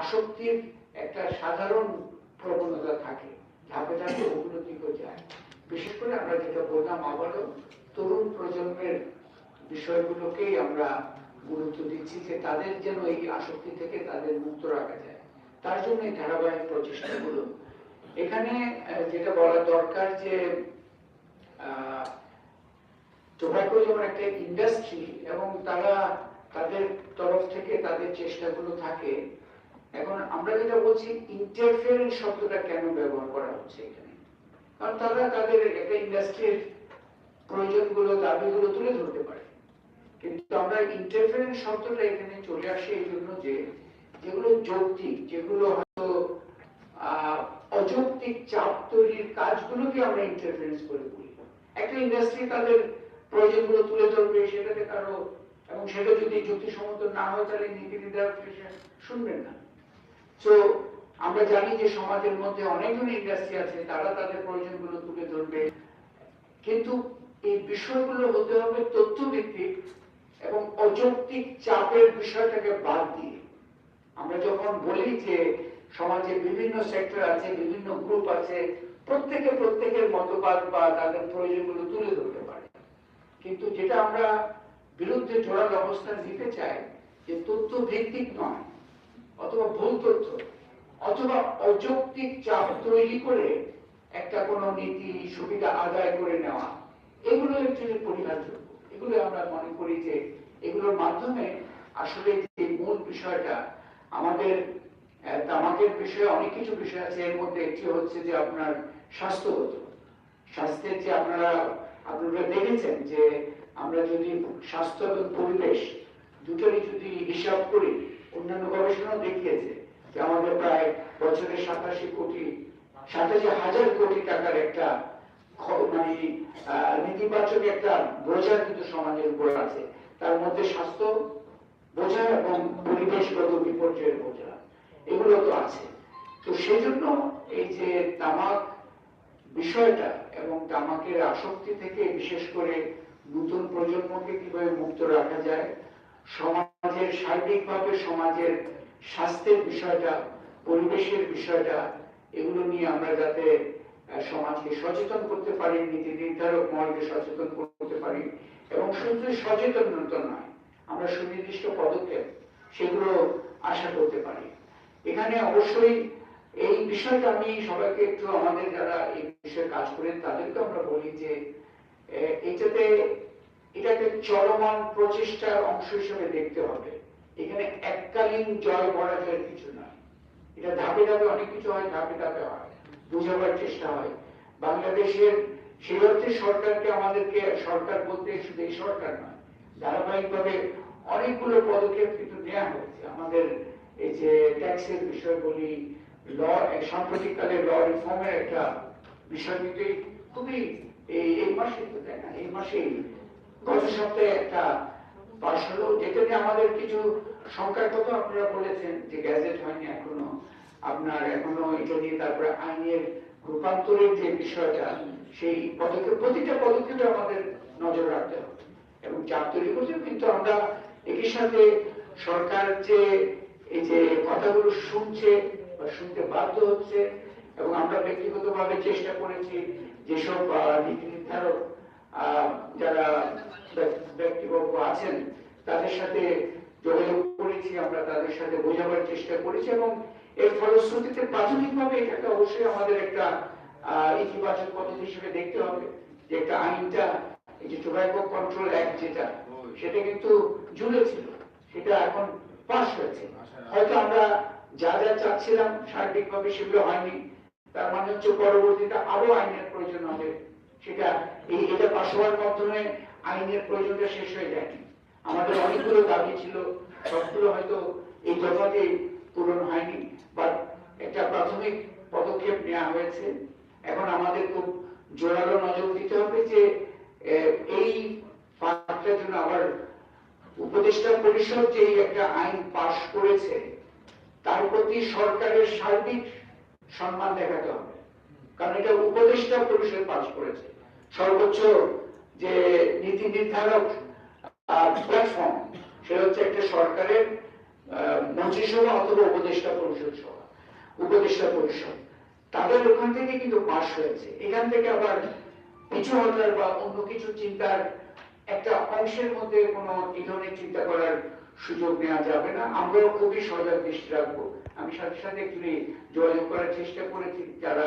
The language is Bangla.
আসক্তির একটা সাধারণ প্রবণতা থাকে, ধাপে ধাপে ওগুলো দিকেও যায়। বিশেষ করে আমরা যেটা বললাম, আবারও তরুণ প্রজন্মের বিষয়গুলোকেই আমরা গুরুত্ব দিচ্ছি যে তাদের যেন এই আসক্তি থেকে তাদের মুক্ত রাখা যায়। তার জন্য এই ধারাবাহিক প্রচেষ্টাগুলো। এখানে যেটা বলা দরকার যে টোব্যাকো যেমন একটা ইন্ডাস্ট্রি এবং তারা তাদের তরফ থেকে তাদের চেষ্টাগুলো থাকে এখন আমরা যেটা বলছি ইন্টারফিয়ারেন্স শব্দটা কেন ব্যবহার করা হচ্ছে এখানে? কারণ তারা তাদের একটা ইন্ডাস্ট্রির প্রয়োজনগুলো, দাবিগুলো তুলে ধরতে পারে। কিন্তু আমরা ইন্টারফিয়ারেন্স শব্দটা এখানে চলে আসে এই জন্য যে, যেগুলো যৌক্তিক, যেগুলো হয়তো অযৌক্তিক চাপ তৈরির কাজগুলোকে আমরা ইন্টারফারেন্স করে বলি। একটা ইন্ডাস্ট্রি তাদের প্রয়োজনগুলো তুলে ধরবে সেটাতে কারও, এবং সেটা যদি যুক্তিসম্মত না হয়, তাহলে নীতি নির্ধারক শুনবেন না। আমরা জানি যে সমাজের মধ্যে অনেকগুলো ইন্ডাস্ট্রি আছে, তারা তাদের প্রয়োজনগুলো তুলে ধরবে। কিন্তু এই বিষয়গুলো হতে হবে তথ্য ভিত্তিক এবং অযৌক্তিক চাপের বিষয়টাকে বাদ দিয়ে। আমরা যখন বলি যে সমাজে বিভিন্ন সেক্টর আছে, বিভিন্ন গ্রুপ আছে, প্রত্যেকে প্রত্যেকের মতবাদ বা তাদের প্রয়োজনগুলো তুলে ধরতে পারে। কিন্তু যেটা আমরা বিরুদ্ধে জোরাল অবস্থান নিতে চাই, যে তথ্য ভিত্তিক নয়, অথবা ভুল তথ্য। অথবা অযৌক্তিক চাপ তৈরি করে একটা কোনো নীতি, সুবিধা আদায় করে নেওয়া, এগুলো একচুয়ালি পরিহারযোগ্য। এগুলো আমরা মনে করি যে এগুলোর মাধ্যমে আসলে যে মূল বিষয়টা, আমাদের তামাকের বিষয়ে অনেক কিছু বিষয় আছে। এর মধ্যে একটি হচ্ছে যে আপনার স্বাস্থ্যগত স্বাস্থ্যের যে আপনারা আপনারা দেখেছেন যে আমরা যদি স্বাস্থ্য এবং পরিবেশ দুটোরই যদি হিসাব করি, অন্যান্য গবেষণাও দেখিয়েছে বছরে সাতাশি কোটি, সাতাশি হাজার কোটি টাকার একটা মানে নেতিবাচক একটা বোঝা কিন্তু সমাজের উপর আছে। তার মধ্যে স্বাস্থ্য বোঝা এবং পরিবেশগত বিপর্যয়ের বোঝা, এগুলো তো আছে। তো সেই জন্য এই যে তামাক বিষয়টা এবং তামাকের আসক্তি থেকে বিশেষ করে নতুন প্রজন্মকে কীভাবে মুক্ত রাখা যায়, সমাজের সার্বিকভাবে সমাজের স্বাস্থ্যের বিষয়টা পরিবেশের বিষয়টা, এগুলো নিয়ে আমরা যাতে সমাজকে সচেতন করতে পারি, নীতি নির্ধারক মহলকে সচেতন করতে পারি, এবং শুধু সচেতনতা নয়, আমরা সুনির্দিষ্ট পদক্ষেপ সেগুলো আশা করতে পারি। এখানে অবশ্যই এই বিষয়টা আমি সবাইকে একটু, আমাদের যারা এই বিষয়ে কাজ করেন, তাদেরকে আমরা বলি যে এটাতে, এটাকে চলমান প্রচেষ্টার অংশ হিসেবে দেখতে হবে। এখানে এককালীন জয় পরাজয়ের কিছু নয়। এটা ধাপে ধাপে অনেক কিছু হয়, ধাপে ধাপে হয়। বুঝাবার চেষ্টা হয়। বাংলাদেশের সেই অর্থে সরকারকে আমাদেরকে সরকার বলতে শুধু এই সরকার নয়, ধারাবাহিকভাবে অনেকগুলো পদক্ষেপ কিন্তু নেওয়া হয়েছে। আমাদের এই যে ট্যাক্সের বিষয় বলি, ল সাম্প্রতিককালে ল রিফর্মের একটা বিষয় কিন্তু খুবই এই এই মাসে তো, তাই না? এই মাসেই গত সপ্তাহে একটা পাশ হলো। যেটা নিয়ে আমাদের কিছু সংখ্যার কথা আপনারা বলেছেন যে গ্যাজেট হয়নি এখনও। আপনার এখনও এটা নিয়ে তারপরে আইনের রূপান্তরের যে বিষয়টা, সেই পদক্ষেপ, প্রতিটা পদক্ষেপে আমাদের নজর রাখতে হবে। এবং চাপ তৈরি করছে কিন্তু আমরা একই সাথে সরকার যে এই যে কথাগুলো শুনছে বা শুনতে বাধ্য হচ্ছে, এবং আমরা ব্যক্তিগতভাবে চেষ্টা করেছি যেসব নীতি নির্ধারক যারা ব্যক- ব্যক্তিবর্গ আছেন, তাদের সাথে যোগাযোগ করেছি, আমরা তাদের সাথে বোঝাবার চেষ্টা করেছি এবং এর ফলশ্রুতিতে প্রাথমিকভাবে এটাকে অবশ্যই আমাদের একটা ইতিবাচক পদ্ধতি হিসেবে দেখতে হবে যে একটা আইনটা, এই যে কন্ট্রোল অ্যাক্ট যেটা, সেটা কিন্তু জুড়ে ছিল, সেটা এখন পাস হয়েছে। হয়তো আমরা যা যা চাচ্ছিলাম সার্বিকভাবে সেগুলো হয়নি, তার মানে হচ্ছে পরবর্তীতে আরও আইনের প্রয়োজন হবে, সেটা এই, এটা পাশ হওয়ার মাধ্যমে আইনের প্রয়োজনটা শেষ হয়ে যায়নি। আমাদের অনেকগুলো দাবি ছিল, সবগুলো হয়তো এই দফাতে পূরণ হয়নি বাট একটা প্রাথমিক পদক্ষেপ নেওয়া হয়েছে। এখন আমাদের খুব জোরালো নজর দিতে হবে যে এই ফাঁকটার জন্য আবার উপদেষ্টা পরিষদ যে একটা আইন পাশ করেছে, তার প্রতি সরকারের সার্বিক সম্মান দেখাতে হবে। কারণ এটা উপদেষ্টা পরিষদ পাশ করেছে। সর্বোচ্চ যে নীতি নির্ধারক প্ল্যাটফর্ম সেটা হচ্ছে একটা সরকারের মন্ত্রিসভা অথবা উপদেষ্টা পরিষদ সভা, উপদেষ্টা পরিষদ। তাদের ওখান থেকে কিন্তু পাশ হয়েছে। এখান থেকে আবার পিছু হটার বা অন্য কিছু চিন্তার একটা অংশের মধ্যে কোনো এই ধরনের চিন্তা করার সুযোগ নেওয়া যাবে না। আমরাও খুবই সজাগ দৃষ্টি রাখব। আমি সাথে সাথে একটু যোগাযোগ করার চেষ্টা করেছি। যারা